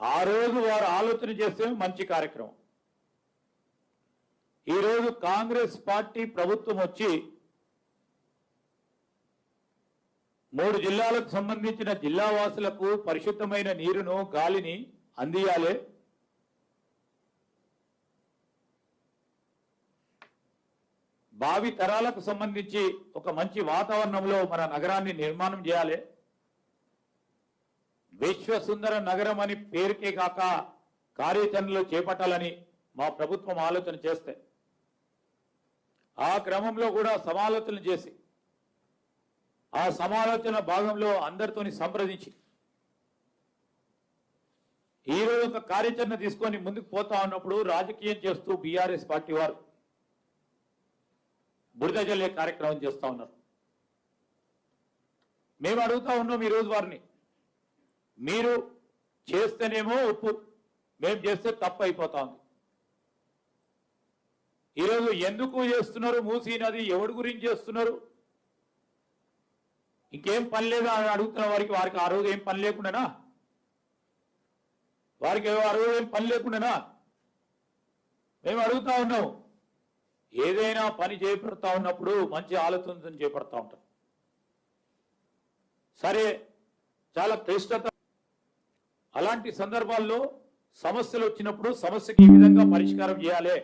ఆ రోజు వారు ఆలోచన చేస్తే మంచి కార్యక్రమం. ఈరోజు కాంగ్రెస్ పార్టీ ప్రభుత్వం వచ్చి మూడు జిల్లాలకు సంబంధించిన జిల్లా వాసులకు పరిశుద్ధమైన నీరును గాలిని అందియాలి. భావి తరాలకు సంబంధించి ఒక మంచి వాతావరణంలో మన నగరాన్ని నిర్మాణం చేయాలి. విశ్వసుందర నగరం అని పేరుకే కాక కార్యాచరణలో చేపట్టాలని మా ప్రభుత్వం ఆలోచన చేస్తే ఆ క్రమంలో కూడా సమాలోచన చేసి ఆ సమాలోచన భాగంలో అందరితోని సంప్రదించి ఈరోజు రోజు ఒక కార్యాచరణ తీసుకొని ముందుకు పోతా ఉన్నప్పుడు రాజకీయం చేస్తూ బీఆర్ఎస్ పార్టీ వారు బురద జల్లే కార్యక్రమం చేస్తా ఉన్నారు. మేము అడుగుతా ఉన్నాం ఈరోజు రోజు వారిని మీరు చేస్తేనేమో ఉప్పు మేము చేస్తే తప్పు అయిపోతుంది. ఈరోజు ఎందుకు చేస్తున్నారు మూసీ నది? ఎవడి గురించి చేస్తున్నారు? ఇంకేం పని లేదా అని అడుగుతున్న వారికి వారికి ఆ రోజు ఏం పని లేకుండానా? వారికి ఆ రోజు ఏం పని లేకుండానా? మేము అడుగుతా ఉన్నాం. ఏదైనా పని చేపడతా ఉన్నప్పుడు మంచి ఆలోచనతో చేపడతా ఉంటాం. సరే చాలా క్లిష్టత అలాంటి సందర్భాల్లో సమస్యలు వచ్చినప్పుడు సమస్యకి ఈ విధంగా పరిష్కారం చేయాలి.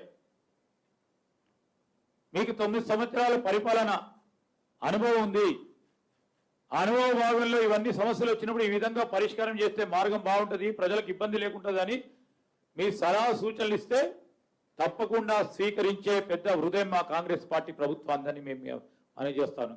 మీకు తొమ్మిది సంవత్సరాల పరిపాలన అనుభవం ఉంది. అనుభవ భాగంలో ఇవన్నీ సమస్యలు వచ్చినప్పుడు ఈ విధంగా పరిష్కారం చేస్తే మార్గం బాగుంటుంది ప్రజలకు ఇబ్బంది లేకుంటుందని మీ సలహా సూచనలు ఇస్తే తప్పకుండా స్వీకరించే పెద్ద హృదయం మా కాంగ్రెస్ పార్టీ ప్రభుత్వాన్ని మేము మనం చేస్తాను